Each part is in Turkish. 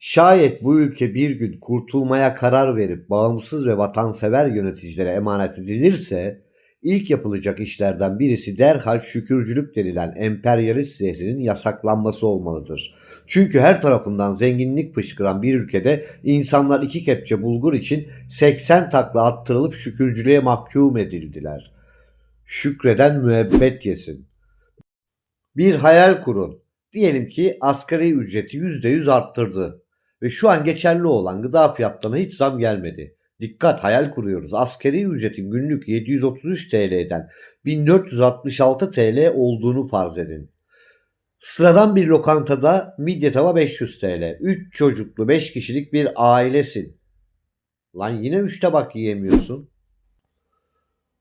Şayet bu ülke bir gün kurtulmaya karar verip bağımsız ve vatansever yöneticilere emanet edilirse ilk yapılacak işlerden birisi derhal şükürcülük denilen emperyalist zehrinin yasaklanması olmalıdır. Çünkü her tarafından zenginlik fışkıran bir ülkede insanlar iki kepçe bulgur için 80 takla attırılıp şükürcülüğe mahkum edildiler. Şükreden müebbet yesin. Bir hayal kurun. Diyelim ki asgari ücreti %100 arttırdı ve şu an geçerli olan gıda fiyatlarına hiç zam gelmedi. Dikkat hayal kuruyoruz. Asgari ücretin günlük 733 TL'den 1466 TL olduğunu farz edin. Sıradan bir lokantada midye tava 500 TL. 3 çocuklu 5 kişilik bir ailesin. Lan yine 3 tabak yiyemiyorsun.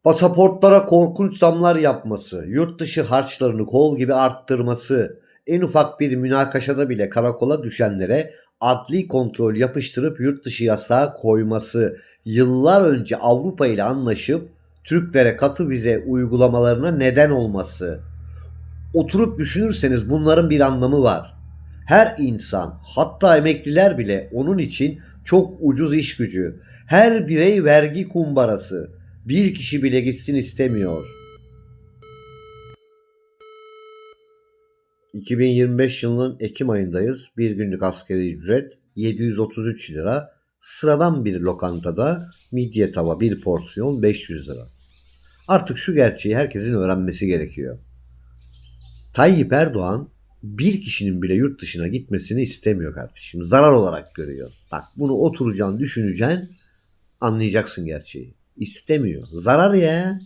Pasaportlara korkunç zamlar yapması, yurt dışı harçlarını kol gibi arttırması, en ufak bir münakaşada bile karakola düşenlere adli kontrol yapıştırıp yurt dışı yasağı koyması, yıllar önce Avrupa ile anlaşıp Türklere katı vize uygulamalarına neden olması. Oturup düşünürseniz bunların bir anlamı var. Her insan, hatta emekliler bile onun için çok ucuz iş gücü. Her birey vergi kumbarası. Bir kişi bile gitsin istemiyor. 2025 yılının Ekim ayındayız. Bir günlük asgari ücret 733 lira. Sıradan bir lokantada midye tava bir porsiyon 500 lira. Artık şu gerçeği herkesin öğrenmesi gerekiyor. Tayyip Erdoğan bir kişinin bile yurt dışına gitmesini istemiyor kardeşim. Zarar olarak görüyor. Bak bunu oturacaksın, düşüneceksin, anlayacaksın gerçeği. İstemiyor. Zarar ya.